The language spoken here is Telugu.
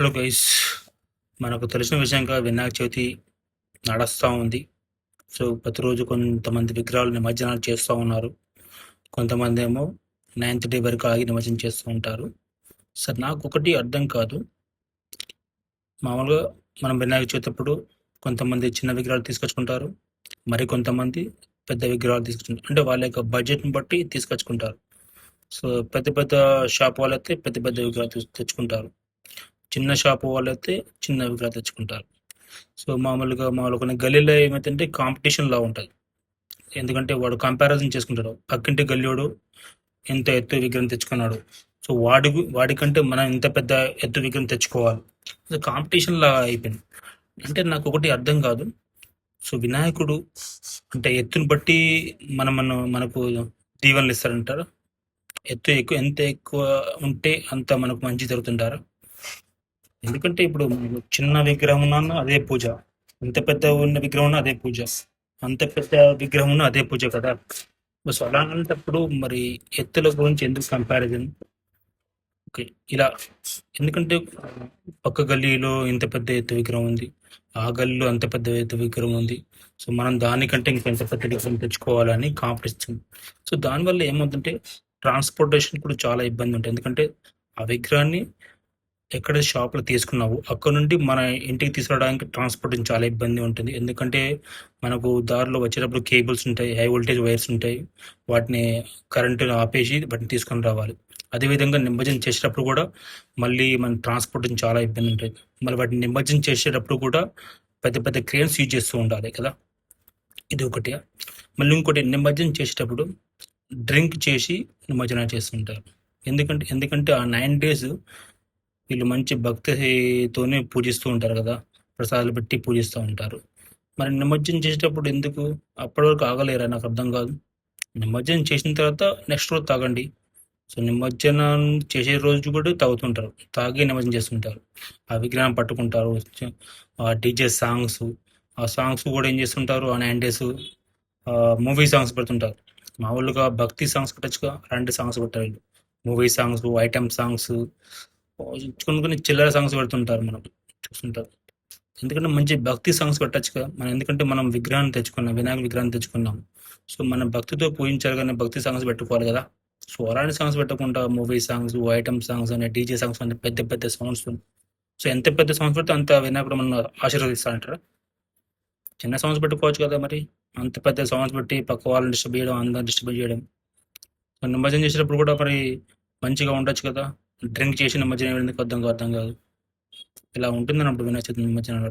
హలో గైస్ మనకు తెలిసిన విషయంగా వినాయక చవితి నడుస్తూ ఉంది. సో ప్రతిరోజు కొంతమంది విగ్రహాలు నిమజ్జనాలు చేస్తూ ఉన్నారు. కొంతమంది ఏమో నైన్త్ డే వరకు ఆగి నిమజ్జనం చేస్తూ ఉంటారు. సార్ నాకు ఒకటి అర్థం కాదు. మామూలుగా మనం వినాయక చవితి అప్పుడు కొంతమంది చిన్న విగ్రహాలు తీసుకొచ్చుకుంటారు. మరి కొంతమంది పెద్ద విగ్రహాలు తీసుకొచ్చుకుంటారు. అంటే వాళ్ళ యొక్క బడ్జెట్ని బట్టి తీసుకొచ్చుకుంటారు. సో పెద్ద పెద్ద షాప్ వాళ్ళైతే పెద్ద పెద్ద విగ్రహాలు తెచ్చుకుంటారు. చిన్న షాప్ వాళ్ళైతే చిన్న విగ్రహాలు తెచ్చుకుంటారు. సో మామూలుగా మామూలుగా కొన్ని గల్లీలో ఏమైతే కాంపిటీషన్లా ఉంటుంది. ఎందుకంటే వాడు కంపారిజన్ చేసుకుంటాడు. పక్కింటి గల్లీడు ఎంత ఎత్తు విగ్రహం తెచ్చుకున్నాడు. సో వాడి వాడికంటే మనం ఇంత పెద్ద ఎత్తు విగ్రహం తెచ్చుకోవాలి. సో కాంపిటీషన్లా అయిపోయింది. అంటే నాకు ఒకటి అర్థం కాదు. సో వినాయకుడు అంటే ఎత్తుని బట్టి మనం మన మనకు దీవెనలు ఇస్తారంటారు? ఎత్తు ఎక్కువ ఎంత ఎక్కువ ఉంటే అంత మనకు మంచి జరుగుతుంటారా? ఎందుకంటే ఇప్పుడు చిన్న విగ్రహం ఉన్నా అదే పూజ. ఎంత పెద్ద ఉన్న విగ్రహం ఉన్నా అదే పూజ. అంత పెద్ద విగ్రహం ఉన్నా అదే పూజ కదా. సో అలా మరి ఎత్తుల గురించి ఎందుకు కంపారిజన్ ఓకే ఇలా. ఎందుకంటే పక్క గల్లీలో ఇంత పెద్ద ఎత్తు విగ్రహం ఉంది. ఆ గల్లీలో అంత పెద్ద ఎత్తు విగ్రహం ఉంది. సో మనం దానికంటే ఇంకెంత పెద్ద విగ్రహం తెచ్చుకోవాలని కాంపిటీషన్ సో దానివల్ల ఏమవుతుందంటే ట్రాన్స్పోర్టేషన్ కూడా చాలా ఇబ్బంది ఉంటుంది. ఎందుకంటే ఆ విగ్రహాన్ని ఎక్కడ షాప్లో తీసుకున్నావు? అక్కడ నుండి మన ఇంటికి తీసుకురావడానికి ట్రాన్స్పోర్టింగ్ చాలా ఇబ్బంది ఉంటుంది. ఎందుకంటే మనకు దారిలో వచ్చేటప్పుడు కేబుల్స్ ఉంటాయి హై వోల్టేజ్ వైర్స్ ఉంటాయి. వాటిని కరెంటును ఆపేసి వాటిని తీసుకొని రావాలి. అదేవిధంగా నిమజ్జనం చేసేటప్పుడు కూడా మళ్ళీ మన ట్రాన్స్పోర్టింగ్ చాలా ఇబ్బంది ఉంటుంది. మళ్ళీ వాటిని నిమజ్జనం చేసేటప్పుడు కూడా పెద్ద పెద్ద క్రేన్స్ యూజ్ చేస్తూ ఉండాలి కదా. ఇది ఒకటి. మళ్ళీ ఇంకోటి నిమజ్జనం చేసేటప్పుడు డ్రింక్ చేసి నిమజ్జనం చేస్తుంటారు ఎందుకంటే ఎందుకంటే ఆ నైన్ డేస్ వీళ్ళు మంచి భక్తితోనే పూజిస్తూ ఉంటారు కదా. ప్రసాదాలు పెట్టి పూజిస్తూ ఉంటారు. మరి నిమజ్జనం చేసేటప్పుడు ఎందుకు? అప్పటి వరకు ఆగలేరా? నాకు అర్థం కాదు. నిమజ్జనం చేసిన తర్వాత నెక్స్ట్ రోజు తాగండి. సో నిమజ్జనం చేసే రోజు కూడా తాగుతుంటారు. తాగి నిమజ్జనం చేస్తుంటారు. ఆ విగ్రహం పట్టుకుంటారు. ఆ డీజే సాంగ్స్ ఆ సాంగ్స్ కూడా ఏం చేస్తుంటారు? ఆ నైన్ డేస్ మూవీ సాంగ్స్ పెడుతుంటారు. మామూలుగా భక్తి సాంగ్స్ పెట్టచ్చుగా. అలాంటి సాంగ్స్ పెట్టారు వీళ్ళు. మూవీ సాంగ్స్ ఐటమ్ సాంగ్స్ కొన్ని కొన్ని చిల్లర సాంగ్స్ పెడుతుంటారు మనం చూస్తుంటారు. ఎందుకంటే మంచి భక్తి సాంగ్స్ పెట్టచ్చు కదా. మనం ఎందుకంటే మనం విగ్రహాన్ని తెచ్చుకున్నాం వినాయక విగ్రహాన్ని తెచ్చుకున్నాం. సో మనం భక్తితో పూజించాలి కానీ భక్తి సాంగ్స్ పెట్టుకోవాలి కదా. సో అలాంటి సాంగ్స్ పెట్టకుండా మూవీ సాంగ్స్ ఐటమ్ సాంగ్స్ అనే డీజే సాంగ్స్ అనే పెద్ద పెద్ద సాంగ్స్ సో ఎంత పెద్ద సాంగ్స్ పెడితే అంత వినాయకుడు మనం ఆశీర్వదిస్తానంటారు చిన్న సాంగ్స్ పెట్టుకోవచ్చు కదా మరి. అంత పెద్ద సాంగ్స్ పెట్టి పక్క వాళ్ళని డిస్టర్బ్ చేయడం అందరిని డిస్టర్బ్ చేయడం. నిమజ్జనం చేసేటప్పుడు కూడా మరి మంచిగా ఉండొచ్చు కదా. డ్రింక్ చేసి నిమజ్జనం ఎందుకు అర్థం కాదు అర్థం కాదు. ఇలా ఉంటుంది అప్పుడు వినాయక చవితి నిమజ్జనం